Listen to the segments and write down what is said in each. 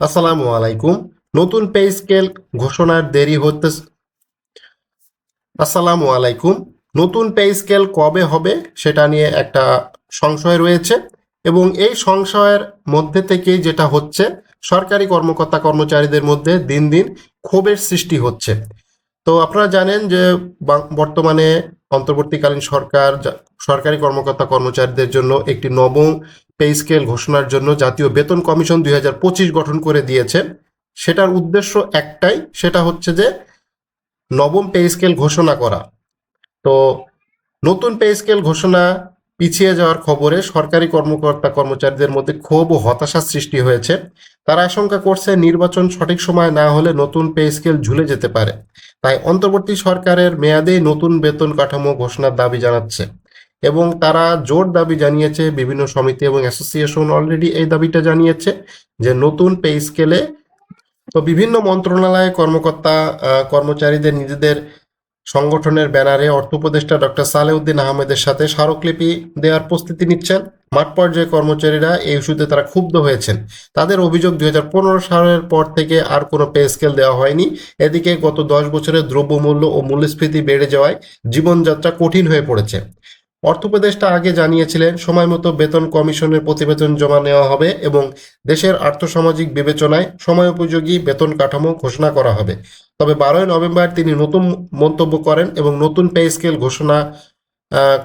আসসালামু আলাইকুম। নতুন পে স্কেল ঘোষণার দেরি হতে আসসালামু আলাইকুম। নতুন পে স্কেল কবে হবে সেটা নিয়ে একটা সংশয় রয়েছে এবং এই সংশয়ের মধ্যে থেকেই যেটা হচ্ছে, সরকারি কর্মকর্তা কর্মচারীদের মধ্যে দিন দিন ক্ষোভের সৃষ্টি হচ্ছে। তো আপনারা জানেন যে বর্তমানে অন্তর্বর্তীকালীন সরকার সরকারি কর্মকর্তা কর্মচারীদের জন্য একটি নবম পে স্কেল ঘোষণার জন্য জাতীয় বেতন কমিশন দুই হাজার পঁচিশ গঠন করে দিয়েছে। সেটার উদ্দেশ্য একটাই, সেটা হচ্ছে যে নবম পে স্কেল ঘোষণা করা। তো নতুন পে স্কেল ঘোষণা পিছিয়ে যাওয়ার খবরে সরকারি কর্মকর্তা কর্মচারীদের মধ্যে ক্ষোভ ও হতাশা সৃষ্টি হয়েছে। তারা আশঙ্কা করছে নির্বাচন সঠিক সময় না হলে নতুন পে স্কেল ঝুলে যেতে পারে। তাই অন্তর্বর্তী সরকারের মেয়াদে নতুন বেতন কাঠামো ঘোষণার দাবি জানাচ্ছে এবং তারা জোর দাবি জানিয়েছে। বিভিন্ন সমিতি এবং অ্যাসোসিয়েশন অলরেডি এই দাবিটা জানিয়েছে যে নতুন পে স্কেলে তো বিভিন্ন মন্ত্রণালয়ে কর্মকর্তা কর্মচারীদের নিজেদের সংগঠনের ব্যানারে অর্থ উপদেষ্টা ডক্টর সালেউদ্দিন আহমেদের সাথে স্মারকলিপি দেওয়ার প্রস্তুতি নিচ্ছেন। মাঠ পর্যায়ে কর্মচারীরা এই ইস্যুতে তারা ক্ষুব্ধ হয়েছেন। তাদের অভিযোগ দুই হাজার পনেরো সালের পর থেকে আর কোনো পে স্কেল দেওয়া হয়নি। এদিকে গত দশ বছরে দ্রব্যমূল্য ও মূল্যস্ফীতি বেড়ে যাওয়ায় জীবনযাত্রা কঠিন হয়ে পড়েছে। অর্থ উপদেষ্টা আগে জানিয়েছিলেন, সময় মতো বেতন কমিশনের প্রতিবেদন জমা নেওয়া হবে এবং দেশের আর্থসামাজিক বিবেচনায় সময়োপযোগী বেতন কাঠামো ঘোষণা করা হবে। তবে বারোই নভেম্বর তিনি নতুন মন্তব্য করেন এবং নতুন পে স্কেল ঘোষণা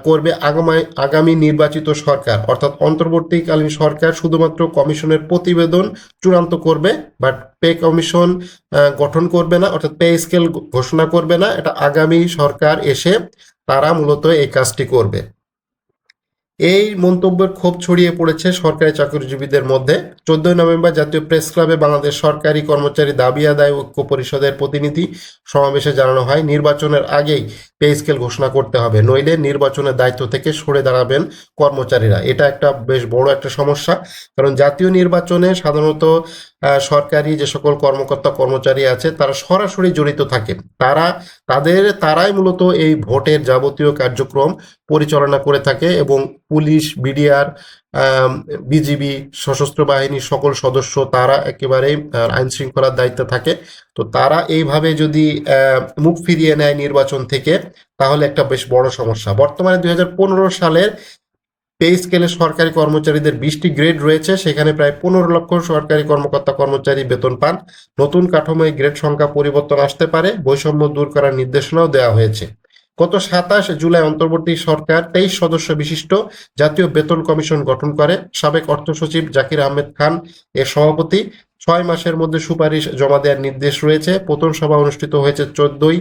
করবে আগামী আগামী নির্বাচিত সরকার। অর্থাৎ অন্তর্বর্তীকালীন সরকার শুধুমাত্র কমিশনের প্রতিবেদন চূড়ান্ত করবে, বাট পে কমিশন গঠন করবে না, অর্থাৎ পে স্কেল ঘোষণা করবে না। এটা আগামী সরকার এসে তারা মূলত এই কাজটি করবে। এই মন্তব্যের ক্ষোভ ছড়িয়ে পড়েছে সরকারি চাকরিজীবীদের মধ্যে। চোদ্দই নভেম্বর জাতীয় প্রেস ক্লাবে বাংলাদেশ সরকারি কর্মচারী দাবি আদায় ঐক্য পরিষদের প্রতিনিধি সমাবেশে জানানো হয়, নির্বাচনের আগেই পে স্কেল ঘোষণা করতে হবে, নইলে নির্বাচনের দায়িত্ব থেকে সরে দাঁড়াবেন কর্মচারীরা। এটা একটা বেশ বড় একটা সমস্যা, কারণ জাতীয় নির্বাচনে সাধারণত সরকারি যে সকল কর্মকর্তা কর্মচারী আছে, তারা সরাসরি জড়িত থাকে। তারা, তাদের, তারাই মূলত এই ভোটের যাবতীয় কার্যক্রম পরিচালনা করে থাকে এবং পুলিশ, বিডিআর বিজিবি, সশস্ত্র বাহিনীর সকল সদস্য, তারা একেবারেই আইন শৃঙ্খলার দায়িত্বে থাকে। তো তারা এইভাবে যদি মুখ ফিরিয়ে নেয় নির্বাচন থেকে, তাহলে একটা বেশ বড় সমস্যা। বর্তমানে দুই হাজার পনেরো সালের পে স্কেলে সরকারি কর্মচারীদের বিশটি গ্রেড রয়েছে, সেখানে প্রায় পনেরো লক্ষ সরকারি কর্মকর্তা কর্মচারী বেতন পান। নতুন কাঠামোয় গ্রেড সংখ্যা পরিবর্তন আসতে পারে, বৈষম্য দূর করার নির্দেশনাও দেওয়া হয়েছে। গত সাতাশ জুলাই অন্তর্বর্তী সরকার তেইশ সদস্য বিশিষ্ট জাতীয় বেতন কমিশন গঠন করে। সাবেক অর্থ সচিব জাকির আহমেদ খান এর সভাপতি। ছয় মাসের মধ্যে সুপারিশ জমা দেওয়ার নির্দেশ রয়েছে। প্রথম সভা অনুষ্ঠিত হয়েছে চোদ্দই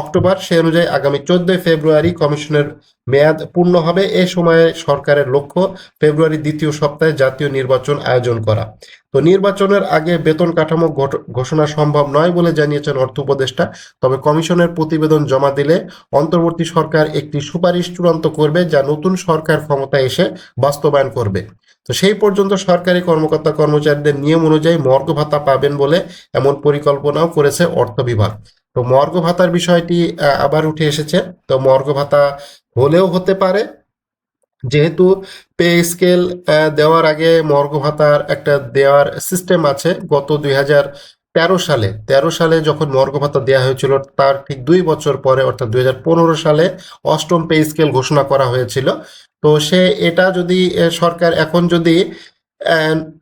অক্টোবর। সে অনুযায়ী আগামী চোদ্দই ফেব্রুয়ারি কমিশনের মেয়াদ পূর্ণ হবে। এ সময়ে সরকারের লক্ষ্য ফেব্রুয়ারি দ্বিতীয় সপ্তাহে জাতীয় নির্বাচন আয়োজন করা। তো নির্বাচনের আগে বেতন কাঠামো ঘোষণা সম্ভব নয় বলে জানিয়েছেন অর্থ উপদেষ্টা। তবে কমিশনের প্রতিবেদন জমা দিলে অন্তর্বর্তী সরকার একটি সুপারিশ চূড়ান্ত করবে যা নতুন সরকার ক্ষমতায় এসে বাস্তবায়ন করবে। তো সেই পর্যন্ত সরকারি কর্মকর্তা কর্মচারীদের নিয়ম অনুযায়ী মর্গ ভাতা পাবেন বলে এমন পরিকল্পনাও করেছে অর্থ বিভাগ। তো মর্গ ভাতার বিষয়টি আবার উঠে এসেছে। তো মর্গ ভাতা হলেও হতে পারে। যেহেতু পে স্কেল দেওয়ার আগে মর্গ ভাতার একটা দেওয়ার সিস্টেম আছে, গত দুই হাজার তেরো সালে। তেরো সালে যখন মর্গ ভাতা দেওয়া হয়েছিল, তার ঠিক দুই বছর পরে, অর্থাৎ দুই হাজার পনেরো সালে অষ্টম পে স্কেল ঘোষণা করা হয়েছিল। তো সে, এটা যদি সরকার এখন যদি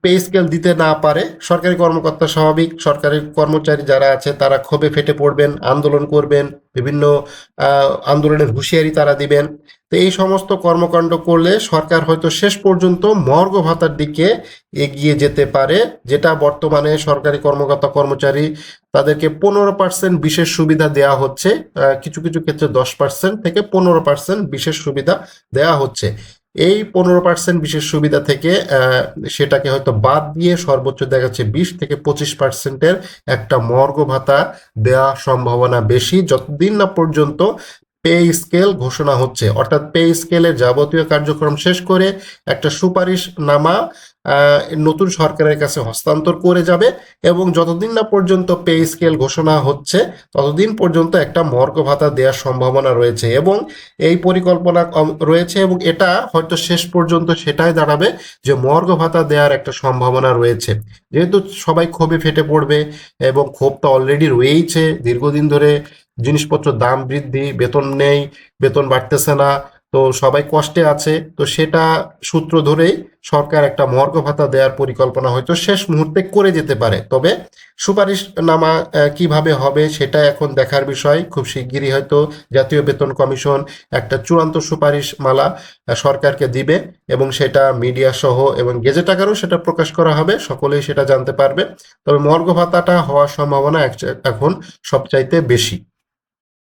পে স্কেল দিতে না পারে, সরকারি কর্মকর্তা স্বাভাবিক, সরকারি কর্মচারী যারা আছে, তারা ক্ষোভে ফেটে পড়বেন, আন্দোলন করবেন, বিভিন্ন আন্দোলনের হুঁশিয়ারি তারা দিবেন। তো এই সমস্ত কর্মকাণ্ড করলে সরকার হয়তো শেষ পর্যন্ত মর্গ ভাতার দিকে এগিয়ে যেতে পারে, যেটা বর্তমানে সরকারি কর্মকর্তা কর্মচারী তাদেরকে পনেরো পার্সেন্ট বিশেষ সুবিধা দেওয়া হচ্ছে কিছু কিছু ক্ষেত্রে দশ পার্সেন্ট থেকে পনেরো পার্সেন্ট বিশেষ সুবিধা দেওয়া হচ্ছে। এই পনেরো পার্সেন্ট বিশেষ সুবিধা থেকে সেটাকে হয়তো বাদ দিয়ে সর্বোচ্চ দেখা যাচ্ছে বিশ থেকে পঁচিশ পার্সেন্টের একটা মর্গ ভাতা দেওয়া সম্ভাবনা বেশি। যতদিন না পর্যন্ত পে স্কেল ঘোষণা হচ্ছে, অর্থাৎ পে স্কেলের যাবতীয় কার্যক্রম শেষ করে একটা সুপারিশ নামা নতুন সরকারের কাছে হস্তান্তর করে যাবে এবং যতদিন না পর্যন্ত পে স্কেল ঘোষণা হচ্ছে, ততদিন পর্যন্ত একটা মর্গ ভাতা দেওয়ার সম্ভাবনা রয়েছে এবং এই পরিকল্পনা রয়েছে এবং এটা হয়তো শেষ পর্যন্ত সেটাই দাঁড়াবে যে মর্গ ভাতা দেওয়ার একটা সম্ভাবনা রয়েছে। যেহেতু সবাই ক্ষোভে ফেটে পড়বে এবং ক্ষোভটা অলরেডি রয়েইছে, দীর্ঘদিন ধরে জিনিসপত্র দাম বৃদ্ধি, বেতন নেই, বেতন বাড়তেছে না তো সবাই কষ্টে আছে। তো সেটা সূত্র ধরেই সরকার একটা মর্গ ভাতা দেওয়ার পরিকল্পনা হয়তো শেষ মুহূর্তে করে যেতে পারে। তবে সুপারিশ নামা কীভাবে হবে সেটা এখন দেখার বিষয়। খুব শিগগিরই হয়তো জাতীয় বেতন কমিশন একটা চূড়ান্ত সুপারিশ মালা সরকারকে দিবে এবং সেটা মিডিয়া সহ এবং গেজেট আকারেও সেটা প্রকাশ করা হবে, সকলেই সেটা জানতে পারবে। তবে মর্গ ভাতাটা হওয়ার সম্ভাবনা এখন সবচাইতে বেশি।